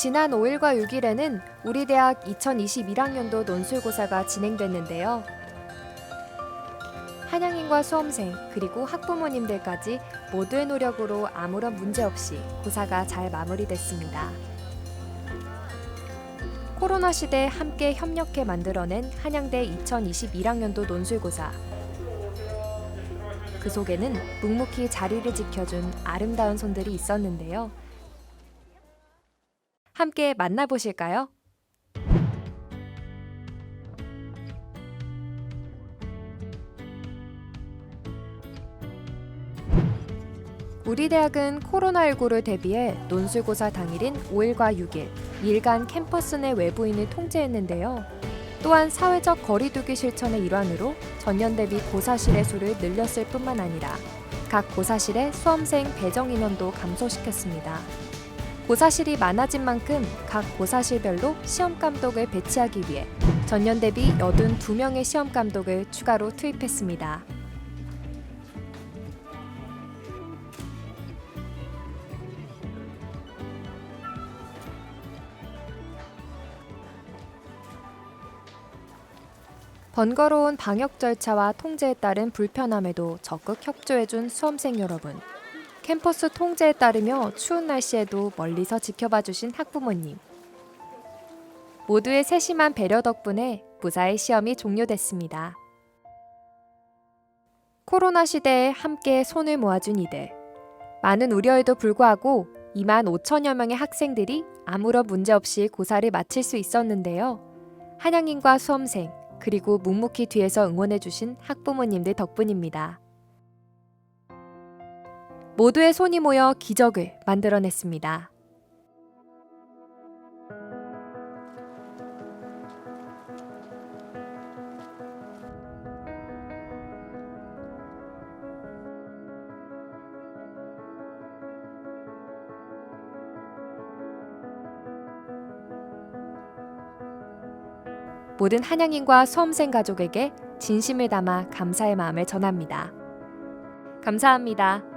지난 5일과 6일에는 우리 대학 2021학년도 논술고사가 진행됐는데요. 한양인과 수험생 그리고 학부모님들까지 모두의 노력으로 아무런 문제 없이 고사가 잘 마무리됐습니다. 코로나 시대 함께 협력해 만들어낸 한양대 2021학년도 논술고사. 그 속에는 묵묵히 자리를 지켜준 아름다운 손들이 있었는데요. 함께 만나보실까요? 우리 대학은 코로나19를 대비해 논술고사 당일인 5일과 6일, 일간 캠퍼스 내 외부인을 통제했는데요. 또한 사회적 거리두기 실천의 일환으로 전년 대비 고사실의 수를 늘렸을 뿐만 아니라 각 고사실의 수험생 배정 인원도 감소시켰습니다. 고사실이 많아진 만큼 각 고사실별로 시험 감독을 배치하기 위해 전년 대비 82명의 시험 감독을 추가로 투입했습니다. 번거로운 방역 절차와 통제에 따른 불편함에도 적극 협조해준 수험생 여러분. 캠퍼스 통제에 따르며 추운 날씨에도 멀리서 지켜봐 주신 학부모님. 모두의 세심한 배려 덕분에 무사히 시험이 종료됐습니다. 코로나 시대에 함께 손을 모아준 이들. 많은 우려에도 불구하고 2만 5천여 명의 학생들이 아무런 문제 없이 고사를 마칠 수 있었는데요. 한양인과 수험생, 그리고 묵묵히 뒤에서 응원해주신 학부모님들 덕분입니다. 모두의 손이 모여 기적을 만들어냈습니다. 모든 한양인과 수험생 가족에게 진심을 담아 감사의 마음을 전합니다. 감사합니다.